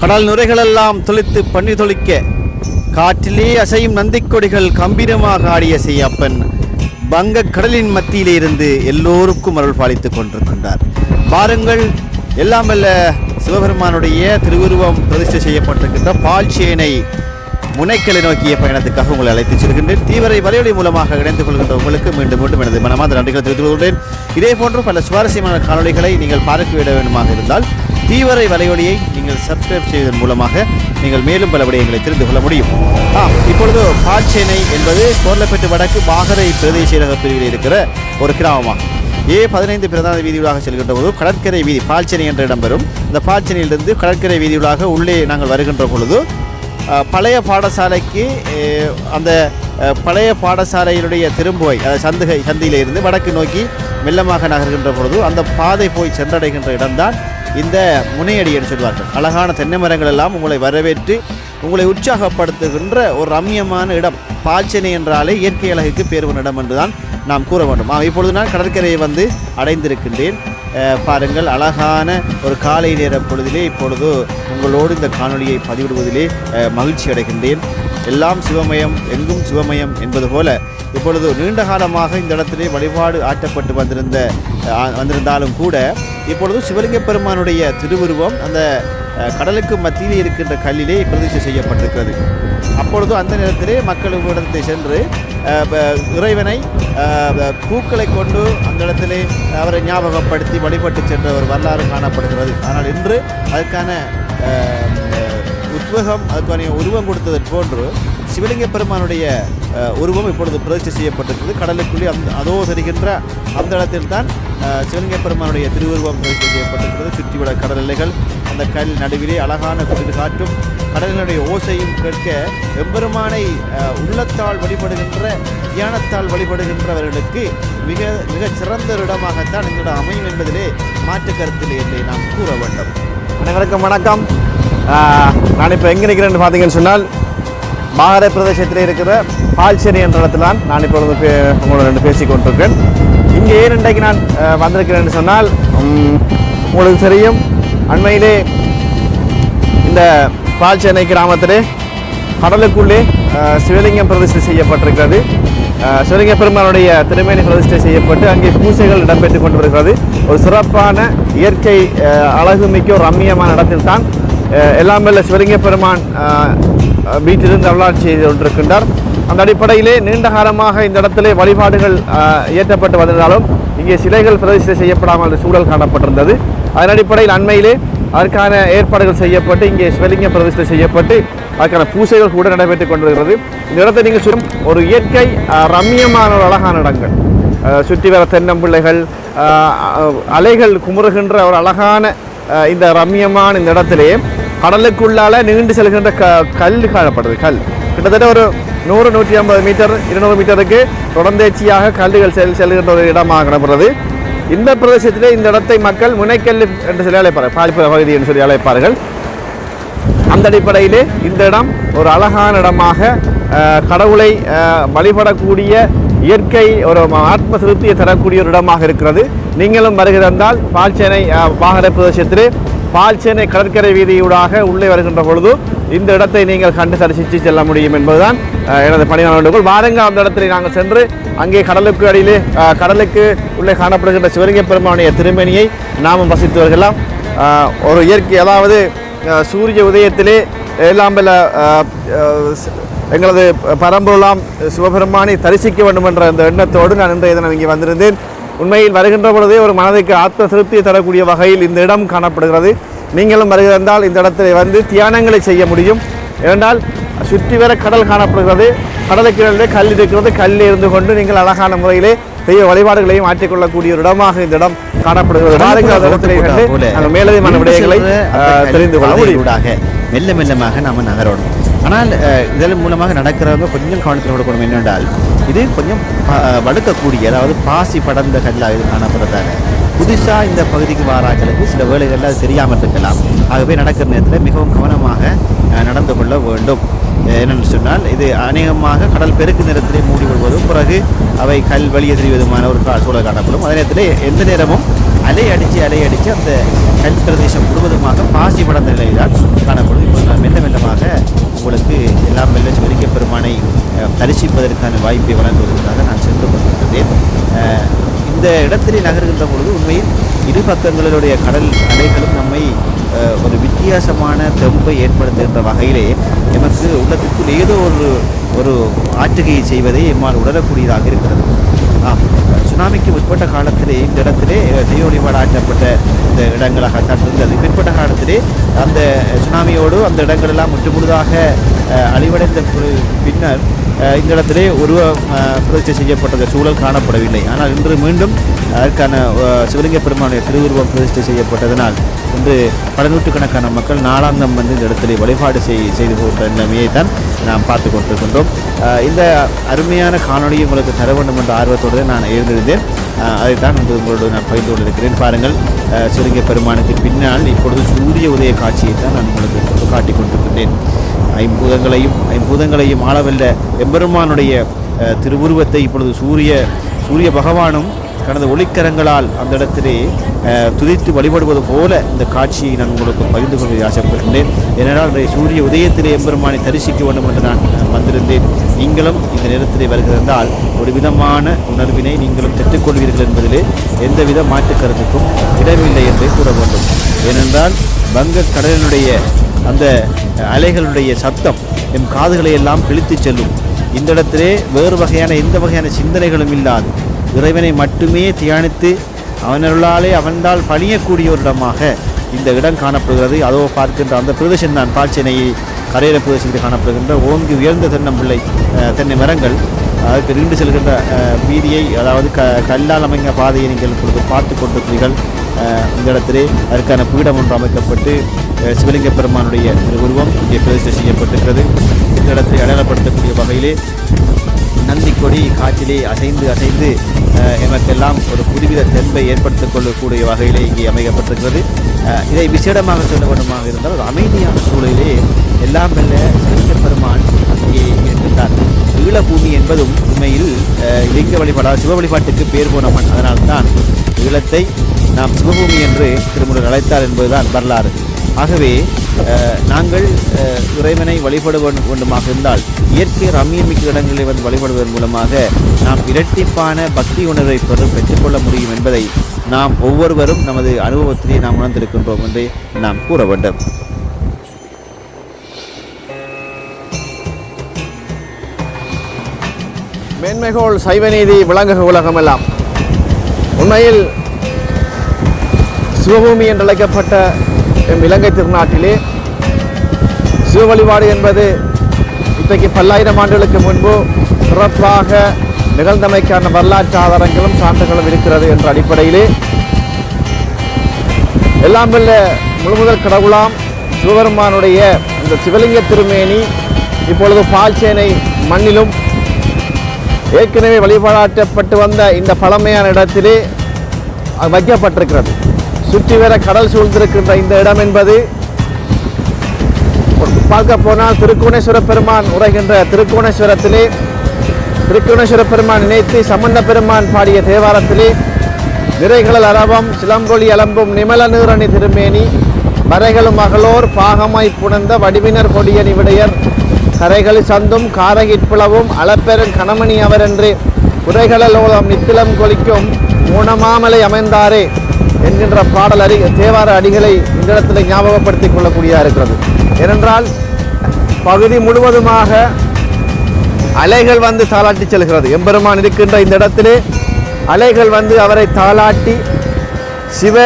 கடல் நுரைகளெல்லாம் துளித்து பண்ணி தொளிக்க காற்றிலே அசையும் நந்திக்கொடிகள் கம்பீரமாக ஆடிய செய்யப்பன் வங்க கடலின் மத்தியிலே இருந்து எல்லோருக்கும் அருள் பாலித்துக் கொண்டிருக்கின்றார். பாருங்கள் எல்லாம் வல்ல சிவபெருமானுடைய திருவுருவம் பிரதிஷ்டை செய்யப்பட்டிருக்கின்ற பால்சேனை முனைக்கலை நோக்கிய பயணத்துக்காக உங்களை அழைத்துச் செல்கின்றேன். தீவிரை வலையொலி மூலமாக இணைந்து கொள்கின்ற உங்களுக்கு மீண்டும் மீண்டும் எனது மனமார்ந்த நன்றிகளை தெரிவித்துக் கொள்கிறேன் இதே போன்று பல சுவாரஸ்யமான காணொளிகளை நீங்கள் பார்க்க விட வேண்டுமாக இருந்தால் தீவரை வலையொலியை நீங்கள் சப்ஸ்கிரைப் செய்வதன் மூலமாக நீங்கள் மேலும் பல விடயங்களை தெரிந்து கொள்ள முடியும். ஆம் இப்பொழுது பாச்சேனை என்பது கோர்லப்பேட்டு வடக்கு பாகரை பிரதேச செயலக பிரிவில் இருக்கிற ஒரு கிராமமாகும். ஏ பதினைந்து பிரதான வீதிகளாக செல்கின்ற போது கடற்கரை வீதி பால்ச்சேனை என்ற இடம் வரும் இந்த பால்ச்சேனையிலிருந்து கடற்கரை வீதிகளாக உள்ளே நாங்கள் வருகின்ற பொழுது பழைய பாடசாலைக்கு அந்த பழைய பாடசாலையினுடைய திரும்புவை அதாவது சந்துகை சந்தியிலிருந்து வடக்கு நோக்கி மெல்லமாக நகர்கின்ற பொழுது அந்த பாதை போய் சென்றடைகின்ற இடம்தான் இந்த முனையடி என்று சொல்வார்கள். அழகான தென்னை மரங்கள் எல்லாம் உங்களை வரவேற்று உங்களை உற்சாகப்படுத்துகின்ற ஒரு ரம்யமான இடம். பாச்சனை என்றாலே இயற்கை அழகுக்கு பேர் ஒரு இடம் என்றுதான் நாம் கூற வேண்டும். ஆ, இப்பொழுது நான் கடற்கரையை வந்து அடைந்திருக்கின்றேன். பாருங்கள் அழகான ஒரு காலை நேர பொழுதிலே இப்பொழுது உங்களோடு இந்த காணொலியை பதிவிடுவதிலே மகிழ்ச்சி அடைகின்றேன். எல்லாம் சிவமயம் எங்கும் சிவமயம் என்பது போல இப்பொழுது நீண்ட காலமாக இந்த இடத்திலே வழிபாடு ஆட்டப்பட்டு வந்திருந்த வந்திருந்தாலும் கூட இப்பொழுது சிவலிங்க பெருமானுடைய திருவுருவம் அந்த கடலுக்கு மத்தியிலே இருக்கின்ற கல்லிலே பிரதிஷ்டை செய்யப்பட்டிருக்கிறது. அப்பொழுது அந்த நேரத்திலே மக்கள் இடத்தை சென்று இறைவனை பூக்களை கொண்டு அந்த இடத்திலே அவரை ஞாபகப்படுத்தி வழிபட்டு சென்ற ஒரு வரலாறு காணப்படுகிறது. ஆனால் இன்று அதுக்கான உத்வேகம் அதுக்கான உருவம் கொடுத்தது போன்று சிவலிங்க பெருமானுடைய உருவம் இப்பொழுது பிரதிஷ்டை செய்யப்பட்டிருக்கிறது. கடலுக்குள்ளே அந்த அதோ தெரிகின்ற அந்த இடத்தில் தான் சிவலிங்க பெருமானுடைய திருவுருவம் பிரதிஷ்டை செய்யப்பட்டிருக்கிறது. சுற்றிவிட கடல் எல்லைகள் அந்த கல் நடுவிலே அழகான குளிர் காற்றும் கடலினுடைய ஓசையும் கேட்க எம்பெருமானை உள்ளத்தால் வழிபடுகின்ற தியானத்தால் வழிபடுகின்றவர்களுக்கு மிக மிகச் சிறந்த இடமாகத்தான் இந்த இடம் அமையும் என்பதிலே மாற்று கருத்தில் இல்லை நாம் கூற வேண்டும். அனைவருக்கும் வணக்கம். நான் இப்போ எங்கே நிற்கிறேன்னு பார்த்தீங்கன்னு சொன்னால் மாகர பிரதேசத்தில் இருக்கிற பால்சேரி என்ற இடத்துல தான் நான் இப்பொழுது பே உங்களோட ரெண்டு பேசி கொண்டிருக்கேன் இங்கே ஏன் இன்றைக்கு நான் வந்திருக்கிறேன்னு சொன்னால் உங்களுக்கு தெரியும் அண்மையிலே இந்த பால்சேனை கிராமத்திலே கடலுக்குள்ளே சிவலிங்கம் பிரதிஷ்டை செய்யப்பட்டிருக்கிறது. சிவலிங்க பெருமானுடைய திருமேனி பிரதிஷ்டை செய்யப்பட்டு அங்கே பூசைகள் இடம்பெற்று கொண்டு வருகிறது ஒரு சிறப்பான இயற்கை அழகுமிக்க ஒரு ரம்மியமான இடத்தில் தான் எல்லாம் வல்ல சிவலிங்க பெருமான் வீட்டிலிருந்து அருளாட்சி செய்து கொண்டிருக்கின்றார். அந்த அடிப்படையிலே நீண்ட காலமாக இந்த இடத்திலே வழிபாடுகள் இயற்றப்பட்டு வந்திருந்தாலும் இங்கே சிலைகள் பிரதிஷ்டை செய்யப்படாமல் சூழல் காணப்பட்டிருந்தது. அதன் அடிப்படையில் அண்மையிலே அதற்கான ஏற்பாடுகள் செய்யப்பட்டு இங்கே சிவலிங்க பிரதிஷ்டை செய்யப்பட்டு அதற்கான பூசைகள் கூட நடைபெற்றுக் கொண்டிருக்கிறது. இந்த இடத்தை நீங்கள் சொல்லும் ஒரு இயற்கை ரம்யமான ரம்மியமான ஒரு அழகான இடங்கள். சுற்றி வர தென்னம்பிள்ளைகள் அலைகள் குமுறுகின்ற ஒரு அழகான இந்த ரம்மியமான இந்த இடத்திலே கடலுக்குள்ளால நீண்டு செல்கின்ற க கல் காணப்படுது கல். கிட்டத்தட்ட ஒரு நூறு நூற்றி ஐம்பது மீட்டர் இருநூறு மீட்டருக்கு தொடர்ந்தேச்சியாக கல்லுகள் செல் செல்கின்ற ஒரு இடமாக காணப்படுறது. இந்த பிரதேசத்திலே இந்த இடத்தை மக்கள் முனைக்கல் என்று சொல்லி அழைப்பார்கள் பாலிப்பு பகுதி என்று சொல்லி அழைப்பார்கள். அந்த அடிப்படையிலே இந்த இடம் ஒரு அழகான இடமாக கடவுளை அஹ், வழிபடக்கூடிய இயற்கை ஒரு ஆத்ம திருப்தியை தரக்கூடிய ஒரு இடமாக இருக்கிறது. நீங்களும் வருகிறந்தால் பால்சேனை அஹ், வாகன பிரதேசத்திலே பால்சேனை கடற்கரை வீதியூடாக உள்ளே வருகின்ற பொழுது இந்த இடத்தை நீங்கள் கண்டு தரிசித்து செல்ல முடியும் என்பதுதான் எனது பணியான வேண்டுகோள். வாருங்க அந்த இடத்திலே நாங்கள் சென்று அங்கே கடலுக்கு அடியிலே கடலுக்கு உள்ளே காணப்படுகின்ற சிவலிங்க பெருமானுடைய திருமணியை நாமும் வசித்து வருகலாம் ஒரு இயற்கை அதாவது சூரிய உதயத்திலே எல்லாம் வல்ல எங்களது பரம்பொருளாம் சிவபெருமானை தரிசிக்க வேண்டும் என்ற அந்த எண்ணத்தோடு நான் இன்றைய தினம் இங்கே வந்திருந்தேன். உண்மையில் வருகின்ற பொழுதே ஒரு மனதுக்கு ஆத்ம திருப்தியை தரக்கூடிய வகையில் இந்த இடம் காணப்படுகிறது. நீங்களும் வருகிறதால் இந்த இடத்துல வந்து தியானங்களை செய்ய முடியும். ஏனென்றால் சுற்றி வர கடல் காணப்படுகிறது. கடலுக்கு இடையிலே கல் இருக்கிறது. கல்லில் இருந்து கொண்டு நீங்கள் அழகான முறையிலே தெய்வ வழிபாடுகளையும் மாற்றிக்கொள்ளக்கூடிய ஒரு இடமாக இந்த இடம் காணப்படுகிறது. வாருங்கள் அந்த இடத்திலே கண்டு நாங்கள் மேலதிகமான விடயங்களை தெரிந்து கொள்ள முடியும். மெல்ல மெல்லமாக நாம் நகரணும். ஆனால் இதன் மூலமாக நடக்கிறவங்க கொஞ்சம் கவனத்தில் கொடுக்கணும் என்னென்றால் இது கொஞ்சம் ப- அதாவது பாசி படர்ந்த கல்லாக இது காணப்படுறதால புதுசாக இந்த பகுதிக்கு வாராக்களுக்கு சில வேலைகளில் அது தெரியாமல் இருக்கலாம். ஆகவே நடக்கிற நேரத்தில் மிகவும் கவனமாக நடந்து கொள்ள வேண்டும். என்னென்னு சொன்னால் இது அநேகமாக கடல் பெருக்கு நேரத்திலே மூடி கொள்வதும் பிறகு அவை கல் வெளியே தெரிவதுமான ஒரு கா- சூழல் காணப்படும். அதே நேரத்தில் எந்த நேரமும் அலை அடித்து அலை அடித்து அந்த கல் பிரதேசம் முழுவதும் இந்த இடத்திலே நகர்கின்ற பொழுது உண்மையில் இரு பக்கங்களிலுடைய கடல் அலைகளும் நம்மை ஒரு வித்தியாசமான தெம்பை ஏற்படுத்துகின்ற வகையிலே எமக்கு உள்ளத்திற்குள் ஏதோ ஒரு ஒரு ஆற்றுகையை செய்வதை எம்மால் உணரக்கூடியதாக இருக்கிறது. ஆம் சுனாமிக்கு முற்பட்ட காலத்திலே இந்த இடத்திலே அஹ், தெய்வ வழிபாடு ஆற்றப்பட்ட இந்த இடங்களாகத்தான் இருந்தது பிற்பட்ட காலத்திலே அந்த சுனாமியோடு அந்த இடங்களெல்லாம் முற்றுமுழுதாக அழிவடைந்த பின்னர் இந்த இடத்திலே உருவ பிரதிஷ்டை செய்யப்பட்ட சூழல் காணப்படவில்லை. ஆனால் இன்று மீண்டும் அதற்கான சிவலிங்க பெருமானுடைய திருவுருவம் பிரதிஷ்டை செய்யப்பட்டதனால் இன்று பல நூற்றுக்கணக்கான மக்கள் நாளாந்தம் வந்து இந்த இடத்திலே வழிபாடு செய் செய்து கொண்ட நிலைமையை தான் நாம் பார்த்து கொண்டிருக்கின்றோம். இந்த அருமையான காணொளியை உங்களுக்கு தர வேண்டும் என்ற ஆர்வத்தோடு நான் எழுந்திருந்தேன். அஹ், அதைத்தான் வந்து உங்களோடு நான் பகிர்ந்து கொண்டிருக்கிறேன். பாருங்கள் சிவலிங்க பெருமானுக்கு பின்னால் இப்பொழுது சூரிய உதய காட்சியை தான் நான் உங்களுக்கு காட்டிக் கொண்டிருக்கின்றேன். ஐம்பூதங்களையும் ஐம்பூதங்களையும் ஆளவல்ல. எம்பெருமானுடைய திருவுருவத்தை இப்பொழுது சூரிய சூரிய பகவானும் கடந்த ஒளிக்கரங்களால் அந்த இடத்திலே துதித்து வழிபடுவது போல இந்த காட்சியை நான் உங்களுக்கு பகிர்ந்து கொள்வதை ஆசைப்படுகின்றேன். ஏனென்றால் இன்றைய சூரிய உதயத்திலே எம்பெருமானை தரிசிக்க வேண்டும் என்று நான் வந்திருந்தேன். நீங்களும் இந்த நேரத்திலே வருகிறதால் ஒரு விதமான உணர்வினை நீங்களும் பெற்றுக்கொள்வீர்கள் என்பதிலே எந்தவித மாற்று கருத்துக்கும் இடமில்லை என்றே கூற வேண்டும். ஏனென்றால் வங்க கடலினுடைய அந்த அலைகளுடைய சத்தம் எம் காதுகளை எல்லாம் கிழித்துச் செல்லும். இந்த இடத்திலே வேறு வகையான எந்த வகையான சிந்தனைகளும் இல்லாது இறைவனை மட்டுமே தியானித்து அவனருளாலே அவன்தால் பணியக்கூடிய ஒரு இடமாக இந்த இடம் காணப்படுகிறது. அதோ பார்க்கின்ற அந்த பிரதேசம் தான் பால்சென்னையை கரையோர பிரதேசத்தில் காணப்படுகின்ற ஓங்கி உயர்ந்த தென்னம்பிள்ளை தென்னை மரங்கள் அதற்கு நீண்டு செல்கின்ற வீதியை அதாவது க கல்லால் அமைந்த பாதையை நீங்கள் இப்பொழுது பார்த்து கொண்டிருக்கிறீர்கள். இந்த இடத்திலே அதற்கான பீடம் ஒன்று அமைக்கப்பட்டு சிவலிங்க பெருமானுடைய ஒரு உருவம் இங்கே பிரதிஷ்டை செய்யப்பட்டிருக்கிறது. இந்த இடத்தை அடையாளப்படுத்தக்கூடிய வகையிலே நந்திக்கொடி காற்றிலே அசைந்து அசைந்து எமக்கெல்லாம் ஒரு புதுவித தென்பை ஏற்படுத்திக் கொள்ளக்கூடிய வகையிலே இங்கே அமைக்கப்பட்டிருக்கிறது. இதை விசேடமாக சொல்ல வேண்டுமாக இருந்தால் ஒரு அமைதியான சூழலிலே எல்லாம் மெல்ல சிவலிங்க பெருமான் இங்கே இருக்கின்றார். ஈழபூமி என்பதும் உண்மையில் லிங்க வழிபாடா சிவ வழிபாட்டுக்கு பேர் போன மண். அதனால்தான் ஈழத்தை நாம் சிவபூமி என்று திருமுருகன் அழைத்தார் என்பதுதான் வரலாறு. ஆகவே நாங்கள் இறைவனை வழிபட வேண்டுமாக இருந்தால் இயற்கை ரம்யமிக்க இடங்களில் வந்து வழிபடுவதன் மூலமாக நாம் இரட்டிப்பான பக்தி உணர்வை பெறு பெற்றுக்கொள்ள முடியும் என்பதை நாம் ஒவ்வொருவரும் நமது அனுபவத்திலே நாம் உணர்ந்திருக்கின்றோம் என்று நாம் கூற வேண்டும். மேன்மைகோள் சைவநீதி விளங்குக உலகமெல்லாம். உண்மையில் சிவபூமி என்றழைக்கப்பட்ட எம் இலங்கை திருநாட்டிலே சிவ வழிபாடு என்பது இன்றைக்கு பல்லாயிரம் ஆண்டுகளுக்கு முன்பு சிறப்பாக நிகழ்ந்தமைக்கான வரலாற்று ஆதாரங்களும் சான்றுகளும் இருக்கிறது என்ற அடிப்படையிலே எல்லாம் வல்ல முழுமுதல் கடவுளாம் சிவபெருமானுடைய இந்த சிவலிங்க திருமேனி இப்பொழுது பால்சேனை மண்ணிலும் ஏற்கனவே வழிபாடாற்றப்பட்டு வந்த இந்த பழமையான இடத்திலே அது வைக்கப்பட்டிருக்கிறது. சுற்றி வர கடல் சூழ்ந்திருக்கின்ற இந்த இடம் என்பது பார்க்க போனால் திருக்கோணேஸ்வர பெருமான் உரைகின்ற திருக்கோணேஸ்வரத்திலே திருக்கோணேஸ்வர பெருமான் நினைத்து சம்பந்த பெருமான் பாடிய தேவாரத்திலே நிறைகளல் அரவம் சிலம்பொழி அலம்பும் நிமல நீரணி திருமேனி வரைகளும் மகளோர் பாகமாய் புணர்ந்த வடிவினர் கொடியணி விடையர் கரைகளி சந்தும் காரகிட்புலவும் அளப்பெரும் கணமணி அவரென்று உரைகளலோலம் நித்திலம் கொலிக்கும் ஊனமாமலை அமைந்தாரே. என்கின்ற பாடல் அறி தேவார அடிகளை இந்த இடத்துல ஞாபகப்படுத்திக் கொள்ளக்கூடியதாக இருக்கிறது. ஏனென்றால் பகுதி முழுவதுமாக அலைகள் வந்து தாளாட்டி செல்கிறது. எம்பெருமான் இருக்கின்ற இந்த இடத்திலே அலைகள் வந்து அவரை தாளாட்டி சிவ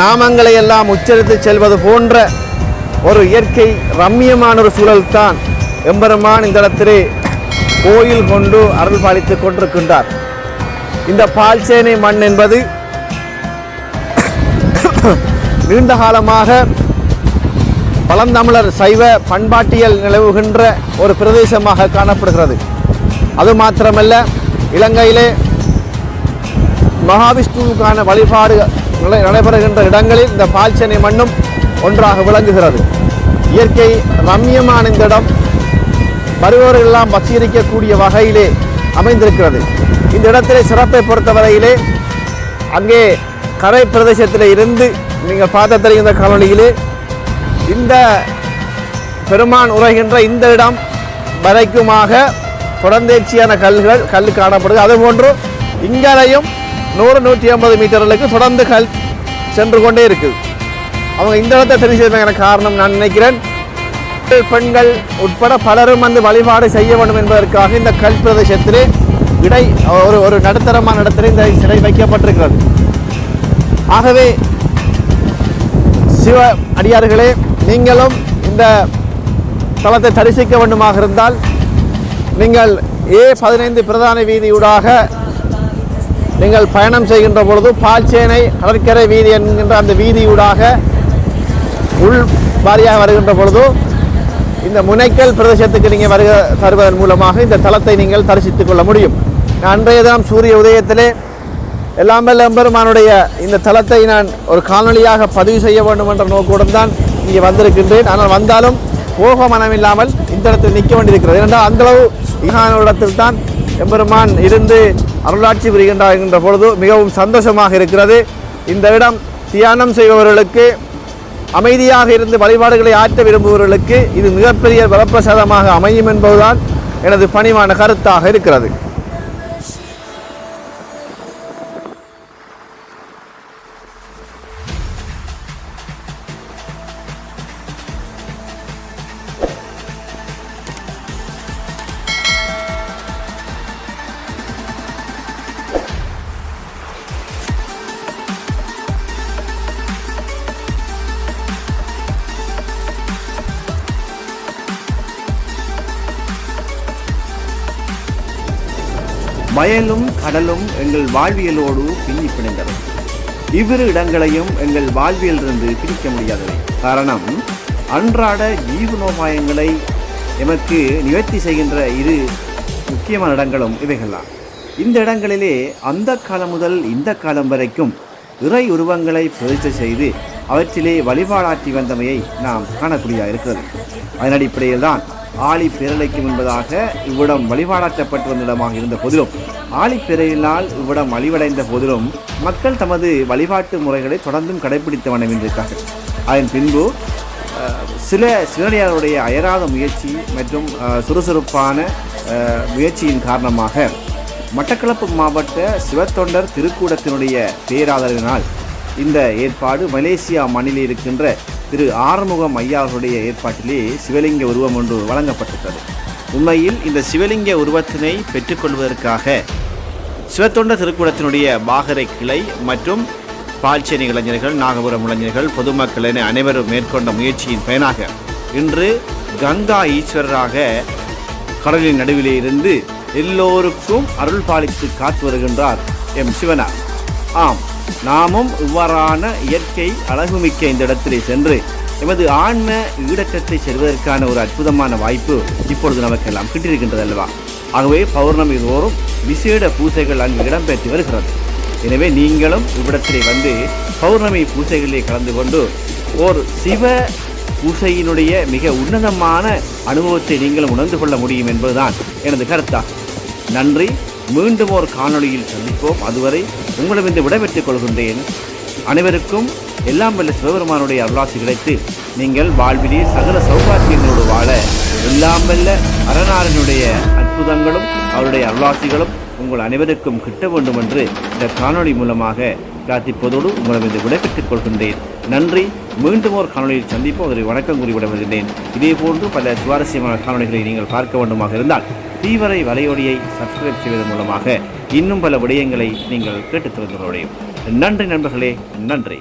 நாமங்களை எல்லாம் உச்சரித்து செல்வது போன்ற ஒரு இயற்கை ரம்மியமான ஒரு சூழல்தான் எம்பெருமான் இந்த இடத்திலே கோயில் கொண்டு அருள் பாலித்து கொண்டிருக்கின்றார். இந்த பால்சேனை மண் என்பது நீண்ட காலமாக பழந்தமிழர் சைவ பண்பாட்டியல் நிலவுகின்ற ஒரு பிரதேசமாக காணப்படுகிறது. அது மாத்திரமல்ல இலங்கையிலே மகாவிஷ்ணுவுக்கான வழிபாடு நிலை- நடைபெறுகின்ற இடங்களில் இந்த பால்ச்சனை மண்ணும் ஒன்றாக விளங்குகிறது. இயற்கை ரம்யமான இந்த இடம் வருபவர்களெல்லாம் வசீகரிக்கக்கூடிய வகையிலே அமைந்திருக்கிறது. இந்த இடத்திலே சிறப்பை பொறுத்தவரையிலே அங்கே கரை பிரதேசத்தில் இருந்து நீங்கள் பார்த்த தெரியும் இந்த காணொளியிலே. இந்த பெருமான் உரைகின்ற இந்த இடம் வரைக்குமாக தொடர்ந்தேர்ச்சியான கல்கள் கல் காணப்படுது. அதுபோன்று இங்கேயும் நூறு நூற்றி ஐம்பது மீட்டர்களுக்கு தொடர்ந்து கல் சென்று கொண்டே இருக்குது. அவங்க இந்த இடத்தை தெரிஞ்சதுக்கான காரணம் நான் நினைக்கிறேன். பெண்கள் உட்பட பலரும் வந்து வழிபாடு செய்ய வேண்டும் என்பதற்காக இந்த கல் பிரதேசத்திலே இடை ஒரு ஒரு நடுத்தரமான இடத்திலே இந்த சிலை வைக்கப்பட்டிருக்கிறது. ஆகவே சிவ அடியார்களே நீங்களும் இந்த தலத்தை தரிசிக்க வேண்டுமாக இருந்தால் நீங்கள் ஏ பதினைந்து பிரதான வீதியூடாக நீங்கள் பயணம் செய்கின்ற பொழுது பால்சேனை கடற்கரை வீதி என்கின்ற அந்த வீதியூடாக உள் வாரியாக வருகின்ற பொழுது இந்த முனைக்கல் பிரதேசத்துக்கு நீங்கள் வருக தருவதன் மூலமாக இந்த தளத்தை நீங்கள் தரிசித்துக் கொள்ள முடியும். நான் அன்றைய தினம் சூரிய உதயத்திலே எல்லாம் எம்பெருமானுடைய இந்த தளத்தை நான் ஒரு காணொலியாக பதிவு செய்ய வேண்டும் என்ற நோக்குடன் தான் இங்கே வந்திருக்கின்றேன். ஆனால் வந்தாலும் போக மனமில்லாமல் இந்த இடத்தில் நிற்க வேண்டியிருக்கிறது. ஏனென்றால் அந்தளவு இகான இடத்தில் தான் எம்பெருமான் இருந்து அருளாட்சி புரிகின்றார் என்ற பொழுது மிகவும் சந்தோஷமாக இருக்கிறது. இந்த இடம் தியானம் செய்பவர்களுக்கு அமைதியாக இருந்து வழிபாடுகளை ஆற்ற விரும்புபவர்களுக்கு இது மிகப்பெரிய வரப்பிரசாதமாக அமையும் என்பதுதான் எனது பணிவான கருத்தாக இருக்கிறது. வயலும் கடலும் எங்கள் வாழ்வியலோடு பின்னி பிணைந்தவை இவ்விரு இடங்களையும் எங்கள் வாழ்வியலிருந்து பிரிக்க முடியாதவை. காரணம் அன்றாட ஜீவனோபாயங்களை எமக்கு நிவர்த்தி செய்கின்ற இரு முக்கியமான இடங்களும் இவைகள்தான். இந்த இடங்களிலே அந்த காலம் முதல் இந்த காலம் வரைக்கும் இறை உருவங்களை பிரதிஷ்டை செய்து அவற்றிலே வழிபாடாற்றி வந்தமையை நாம் காணக்கூடியதாக இருக்கிறது அதன் அடிப்படையில் தான் ஆழி பேரலைக்கு என்பதாக இவ்விடம் வழிபாடாற்றப்பட்டு வந்த இடமாக இருந்த போதிலும் ஆழி இவ்விடம் அழிவடைந்த போதிலும் மக்கள் தமது வழிபாட்டு முறைகளை தொடர்ந்தும் கடைபிடித்து வண்ணமின்றிருக்கார்கள் அதன் பின்பு சில சிவனடியாருடைய அயராத முயற்சி மற்றும் சுறுசுறுப்பான முயற்சியின் காரணமாக மட்டக்களப்பு மாவட்ட சிவத்தொண்டர் திருக்கூடத்தினுடைய பேராதரவினால் இந்த ஏற்பாடு மலேசியா மண்ணில் இருக்கின்ற திரு ஆறுமுகம் ஐயா அவர்களுடைய ஏற்பாட்டிலே சிவலிங்க உருவம் ஒன்று வழங்கப்பட்டுள்ளது உண்மையில் இந்த சிவலிங்க உருவத்தினை பெற்றுக்கொள்வதற்காக சிவத்தொண்ட திருக்கூடத்தினுடைய பாகரை கிளை மற்றும் பால்ச்சேரி இளைஞர்கள் நாகபுரம் இளைஞர்கள் பொதுமக்கள் என அனைவரும் மேற்கொண்ட முயற்சியின் பயனாக இன்று கங்கா ஈஸ்வரராக கடலின் நடுவிலே இருந்து எல்லோருக்கும் அருள் பாலித்து காத்து வருகின்றார் எம் சிவனார். ஆம். நாமும் இவ்வாறான இயற்கை அழகுமிக்க இந்த இடத்திலே சென்று எமது ஆன்ம ஈடக்கத்தை செல்வதற்கான ஒரு அற்புதமான வாய்ப்பு இப்பொழுது நமக்கெல்லாம் கிட்டிருக்கின்றது அல்லவா ஆகவே பௌர்ணமி தோறும் விசேட பூசைகள் அங்கு இடம்பெற்று வருகிறது. எனவே நீங்களும் இவ்விடத்திலே வந்து பௌர்ணமி பூசைகளிலே கலந்து கொண்டு ஓர் சிவ பூசையினுடைய மிக உன்னதமான அனுபவத்தை நீங்களும் உணர்ந்து கொள்ள முடியும் என்பதுதான் எனது கருத்தா. நன்றி. மீண்டும் ஒரு காணொளியில் சந்திப்போம். அதுவரை உங்களிடம் விடைபெற்றுக் கொள்கின்றேன். அனைவருக்கும் எல்லாம் வல்ல சிவபெருமானுடைய அருளாசி கிடைத்து நீங்கள் வாழ்விலே சகல சௌபாக்கியங்களோடு வாழ எல்லாம் வல்ல அரணாரனுடைய அற்புதங்களும் அவருடைய அருளாசிகளும் உங்கள் அனைவருக்கும் கிட்ட வேண்டும் என்று இந்த காணொளி மூலமாக பிரார்த்திப்பதோடு உங்களிடம் விடைபெற்றுக் கொள்கின்றேன். நன்றி. மீண்டும் ஒரு காணொலியில் சந்திப்போம். அதற்கு வணக்கம் கூறி விட இதே இதேபோன்று பல சுவாரஸ்யமான காணொளிகளை நீங்கள் பார்க்க வேண்டுமாக இருந்தால் தீவரை வலையொலியை சப்ஸ்கிரைப் செய்வதன் மூலமாக இன்னும் பல விடயங்களை நீங்கள் கேட்டுத் தெரிந்து கொள்ள முடியும். நன்றி நண்பர்களே நன்றி.